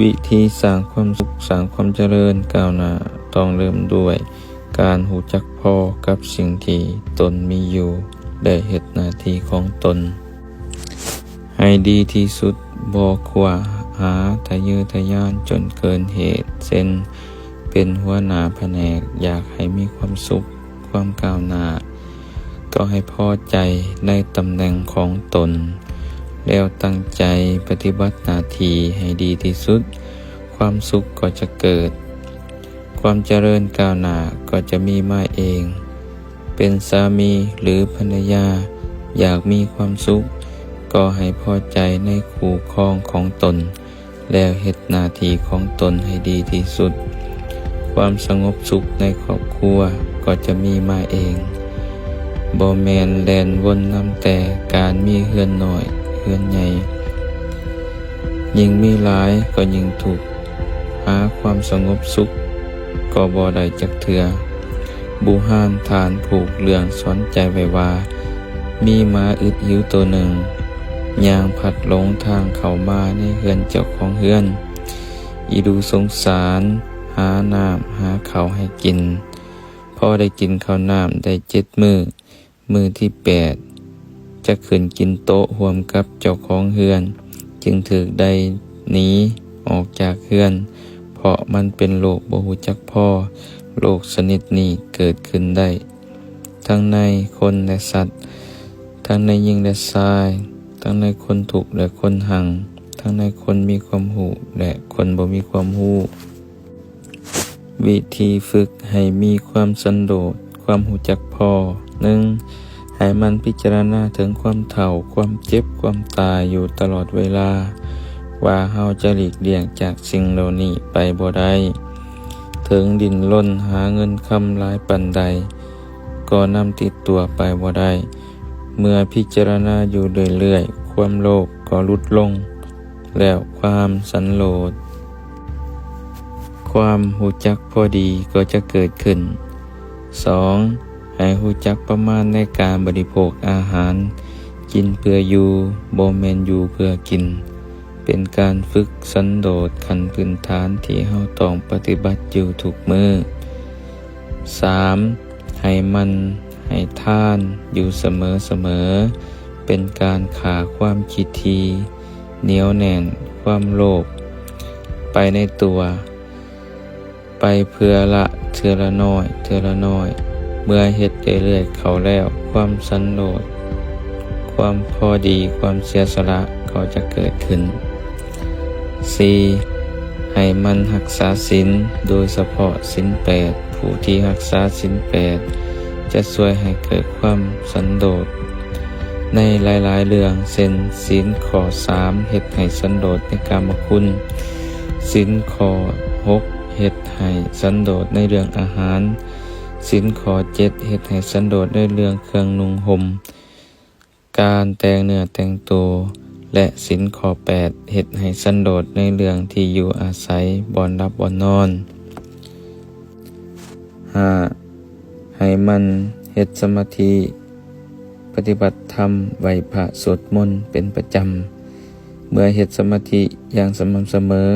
วิธีสร้างความสุขสร้างความเจริญก้าวหน้าต้องเริ่มด้วย การหูจักพอกับสิ่งที่ตนมีอยู่ ได้เหตุหน้าที่ของตน ให้ดีที่สุดบอกว่าหาทะเยอทะยานจนเกินเหตุเช่นเป็นหัวหน้าแผนกอยากให้มีความสุขความก้าวหน้า ก็ให้พอใจในตำแหน่งของตน แล้วตั้งใจปฏิบัติหน้าที่ให้ดีที่สุด ความสุขก็จะเกิด ความเจริญก้าวหน้าก็จะมีมาเอง เป็นสามีหรือภรรยา อยากมีความสุข ก็ให้พอใจในคู่ครองของตน แล้วเหตุหน้าที่ของตนให้ดีที่สุด ความสงบสุขในครอบครัวก็จะมีมาเองบอแมนแลนวนนำแต่การมีเฮือนหน่อย เฮือนใหญ่ยิ่งมีหลายก็ยิ่งถูกหาความสงบสุขก็บ่ได้จักเถือบูฮานฐานผูกเรื่องสอนใจไว้ว่า มีหมาอึดหิวตัวหนึ่งยางผัดหลงทางเขามาในเฮือนเจ้าของเฮือน อีดูสงสาร หาน้ำหาเขาให้กิน พอได้กินข้าวน้ำได้เจ็ดมือมือที่แปด จะขึ้นกินโต๊ะห่วมกับเจ้าของเฮือน จึงถือได้หนีออกจากเฮือน เพราะมันเป็นโรคบ่หูจักพ่อโรคชนิดนี้เกิดขึ้นได้ ทั้งในคนและสัตว์ ทั้งในยิงและทราย ทั้งในคนถูกและคนหัง ทั้งในคนมีความหูและคนบ่มีความหูวิธีฝึกให้มีความสันโดษความหูจักพอหนึ่ง ให้มันพิจารณาถึงความเฒ่าความเจ็บความตายอยู่ตลอดเวลา ว่าเฮาจะหลีกเลี่ยงจากสิ่งเหล่านี้ไปบ่ได้ถึงดินล้นหาเงินคำหลายปันใด ก็นำติดตัวไปบ่ได้ เมื่อพิจารณาอยู่เรื่อยๆ ความโลภก็ลดลง แล้วความสันโลษความหูจักพอดีก็จะเกิดขึ้น 2. ให้หูจักประมาณในการบริโภคอาหาร กินเพื่ออยู่บ่แมนอยู่เพื่อกิน เป็นการฝึกสันโดษขันพื้นฐานที่เฮาต้องปฏิบัติอยู่ทุกมือ 3. ให้มันให้ท่านอยู่เสมอเสมอ เป็นการขาความคิดทีเหนียวแน่นความโลภไปในตัว ไปเพื่อละเทือละน้อยเทือละน้อย เมื่อเฮ็ดเรื่อยเขาแล้ว ความสันโดษความพอดีความเสียสละก็จะเกิดขึ้น 4. ให้มันรักษาศีลโดยเฉพาะศีลแปดผู้ที่รักษาศีลแปดจะช่วยให้เกิดความสันโดษในหลาย ๆ เรื่องเช่นศีลข้อสามเฮ็ดให้สันโดษในกามคุณศีลข้อหกเฮ็ดให้สันโดษในเรื่องอาหาร ศีลข้อเจ็ดเฮ็ดให้สันโดษในเรื่องเครื่องนุ่งห่มการแต่งเนื้อแต่งตัวและศีลข้อแปดเฮ็ดให้สันโดษในเรื่องที่อยู่อาศัยบ่อนรับบ่อนนอน 5. ให้มันเฮ็ดสมาธิปฏิบัติธรรมไหวพระสวดมนต์เป็นประจำ เมื่อเฮ็ดสมาธิอย่างสม่ำเสมอ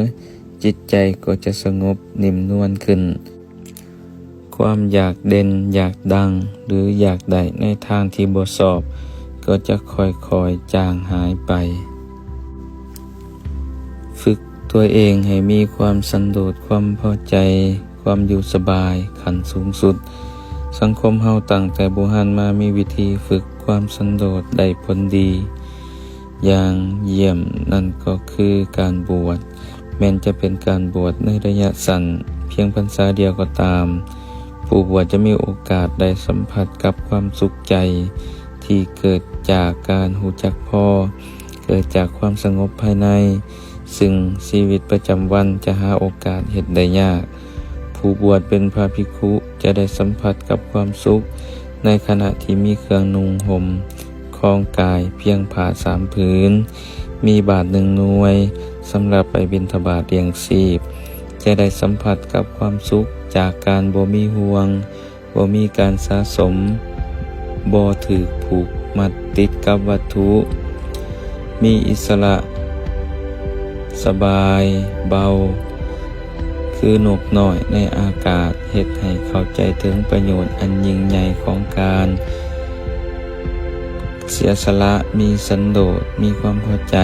จิตใจก็จะสงบนิ่มนวลขึ้น ความอยากเด่นอยากดัง หรืออยากได้ในทางที่บสอบ ก็จะค่อยๆจางหายไป ฝึกตัวเองให้มีความสันโดษความพอใจ ความอยู่สบายขันสูงสุด สังคมเฮาตั้งแต่โบราณมามีวิธีฝึกความสันโดษได้ผลดี อย่างเยี่ยมนั่นก็คือการบวชแม้นจะเป็นการบวชในระยะสั้นเพียงพรรษาเดียวก็ตาม ผู้บวชจะมีโอกาสได้สัมผัสกับความสุขใจ ที่เกิดจากการหูจักพ่อเกิดจากความสงบภายใน ซึ่งชีวิตประจำวันจะหาโอกาสเห็นได้ยาก ผู้บวชเป็นพระภิกขุจะได้สัมผัสกับความสุข ในขณะที่มีเครื่องนุ่งห่มคลองกายเพียงผ้าสามผืน มีบาทหนึ่งหน่วยสำหรับไปบิณฑบาตเลี้ยงชีพ จะได้สัมผัสกับความสุขจากการบ่มีห่วงบ่มีการสะสมบ่ถือผูกมัดติดกับวัตถุ มีอิสระ สบาย เบา คือนกน้อยในอากาศเฮ็ดให้เข้าใจถึงประโยชน์อันยิ่งใหญ่ของการ เสียสละมีสันโดษมีความพอใจ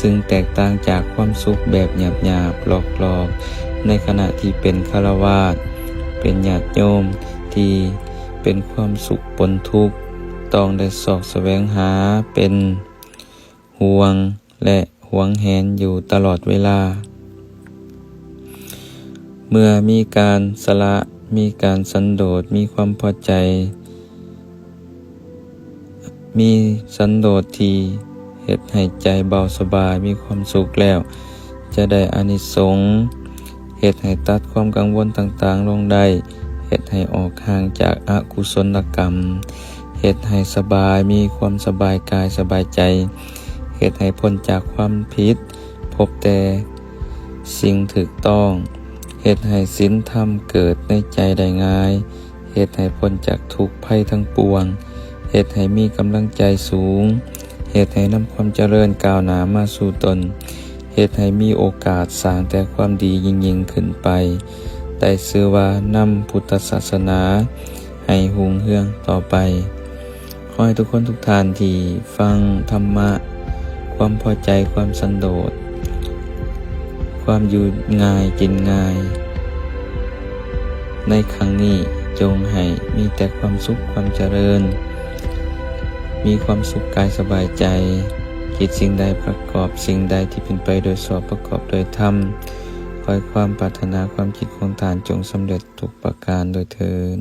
ซึ่งแตกต่างจากความสุขแบบหยาบๆหลอกๆในขณะที่เป็นคารวาสเป็นญาติโยมที่เป็นความสุขปนทุกข์ต้องได้สอกแสวงหาเป็นห่วงและหวงแหนอยู่ตลอดเวลา เมื่อมีการสละมีการสันโดษมีความพอใจ มีสันโดษที เหตุให้ใจเบาสบายมีความสุขแล้ว จะได้อานิสงส์เหตุให้ตัดความกังวลต่างๆ ลงได้เหตุให้ออกห่างจากอากุศลกรรมเหตุให้สบายมีความสบายกายสบายใจเหตุให้พ้นจากความผิดพบแต่สิ่งถูกต้องเหตุให้ศีลธรรมเกิดในใจได้ง่ายเหตุให้พ้นจากทุกภัยทั้งปวงเหตุให้มีกำลังใจสูง เหตุให้นำความเจริญก้าวหนามาสู่ตน เหตุให้มีโอกาสสร้างแต่ความดียิ่งยิ่งขึ้นไปแต่ซื้อว่านำพุทธศาสนา ให้หุงเฮืองต่อไป ขอให้ทุกคนทุกท่านที่ฟังธรรมะ ความพอใจความสันโดษ ความอยู่ง่ายกินง่าย ในครั้งนี้จงให้มีแต่ความสุขความเจริญ มีความสุขกายสบายใจคิดสิ่งใดประกอบสิ่งใดที่เป็นไปโดยสอบประกอบโดยธรรมคอยความปรารถนาความคิดของทานจงสำเร็จทุกประการโดยเทิน